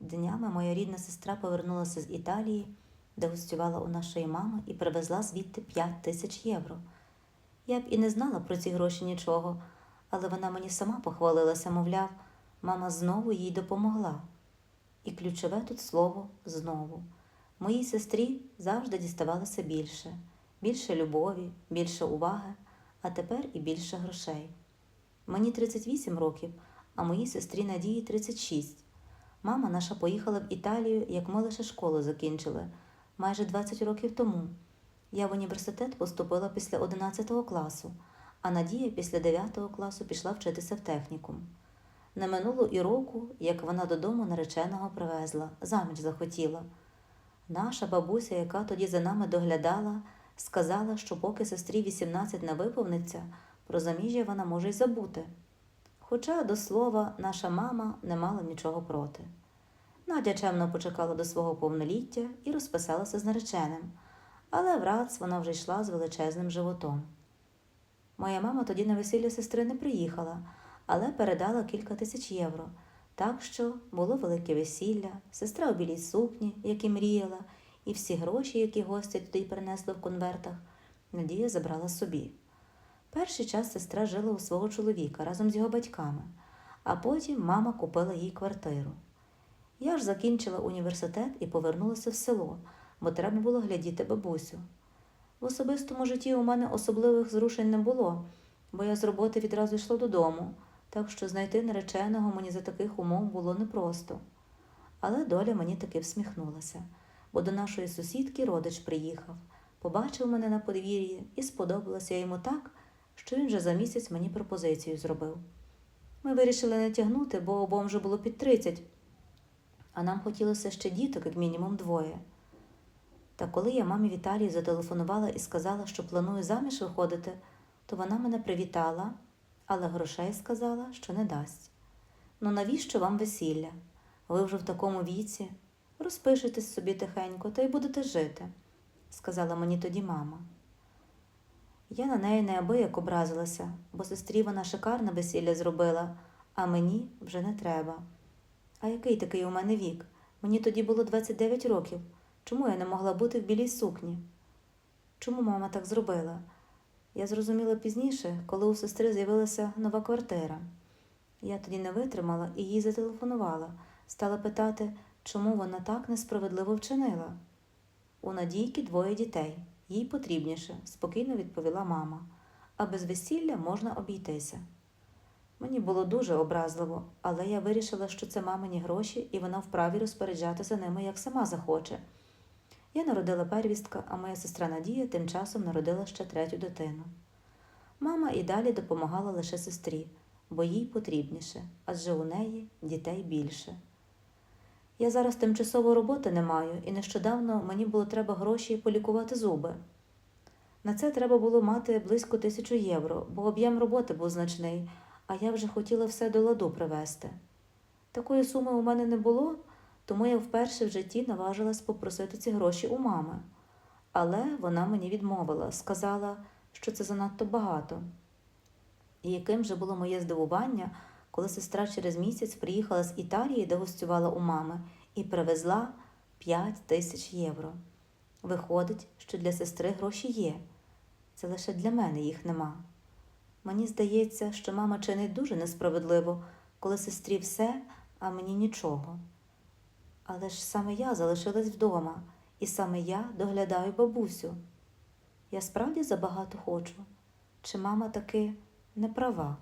Днями моя рідна сестра повернулася з Італії, де гостювала у нашої мами, і привезла звідти 5 тисяч євро. Я б і не знала про ці гроші нічого, але вона мені сама похвалилася, мовляв, мама знову їй допомогла. І ключове тут слово знову. Моїй сестрі завжди діставалося більше, більше любові, більше уваги, а тепер і більше грошей. Мені 38 років, а моїй сестрі Надії 36. Мама наша поїхала в Італію, як ми лише школу закінчили, майже 20 років тому. Я в університет поступила після 11 класу, а Надія після 9 класу пішла вчитися в технікум. Не минуло і року, як вона додому нареченого привезла, заміж захотіла. Наша бабуся, яка тоді за нами доглядала, сказала, що поки сестрі 18 не виповниться, про заміжжя вона може й забути. Хоча, до слова, наша мама не мала нічого проти. Надя чемно почекала до свого повноліття і розписалася з нареченим, але враз вона вже йшла з величезним животом. Моя мама тоді на весілля сестри не приїхала, але передала кілька тисяч євро. Так що було велике весілля, сестра у білій сукні, як і мріяла, і всі гроші, які гості туди принесли в конвертах, Надія забрала собі. Перший час сестра жила у свого чоловіка разом з його батьками, а потім мама купила їй квартиру. Я ж закінчила університет і повернулася в село, бо треба було глядіти бабусю. В особистому житті у мене особливих зрушень не було, бо я з роботи відразу йшла додому, так що знайти нареченого мені за таких умов було непросто. Але доля мені таки всміхнулася, бо до нашої сусідки родич приїхав, побачив мене на подвір'ї і сподобалася йому так, що він вже за місяць мені пропозицію зробив. Ми вирішили не тягнути, бо обом вже було під 30, а нам хотілося ще діток, як мінімум двоє. Та коли я мамі Віталії зателефонувала і сказала, що планую заміж виходити, то вона мене привітала, але грошей сказала, що не дасть. Ну навіщо вам весілля? Ви вже в такому віці. Розпишетесь собі тихенько та й будете жити, сказала мені тоді мама. Я на неї неабияк образилася, бо сестрі вона шикарне весілля зробила, а мені вже не треба. А який такий у мене вік? Мені тоді було 29 років. Чому я не могла бути в білій сукні? Чому мама так зробила? Я зрозуміла пізніше, коли у сестри з'явилася нова квартира. Я тоді не витримала і їй зателефонувала, стала питати, чому вона так несправедливо вчинила. У Надійки двоє дітей, їй потрібніше, спокійно відповіла мама, а без весілля можна обійтися. Мені було дуже образливо, але я вирішила, що це мамині гроші, і вона вправі розпоряджатися ними, як сама захоче. Я народила первістка, а моя сестра Надія тим часом народила ще третю дитину. Мама і далі допомагала лише сестрі, бо їй потрібніше, адже у неї дітей більше. Я зараз тимчасово роботи не маю, і нещодавно мені було треба гроші полікувати зуби. На це треба було мати близько тисячу євро, бо об'єм роботи був значний, а я вже хотіла все до ладу привезти. Такої суми у мене не було, тому я вперше в житті наважилась попросити ці гроші у мами. Але вона мені відмовила, сказала, що це занадто багато. І яким же було моє здивування, коли сестра через місяць приїхала з Італії, де гостювала у мами, і привезла 5 тисяч євро. Виходить, що для сестри гроші є. Це лише для мене їх нема. Мені здається, що мама чинить дуже несправедливо, коли сестрі все, а мені нічого. Але ж саме я залишилась вдома, і саме я доглядаю бабусю. Я справді забагато хочу, чи мама таки не права?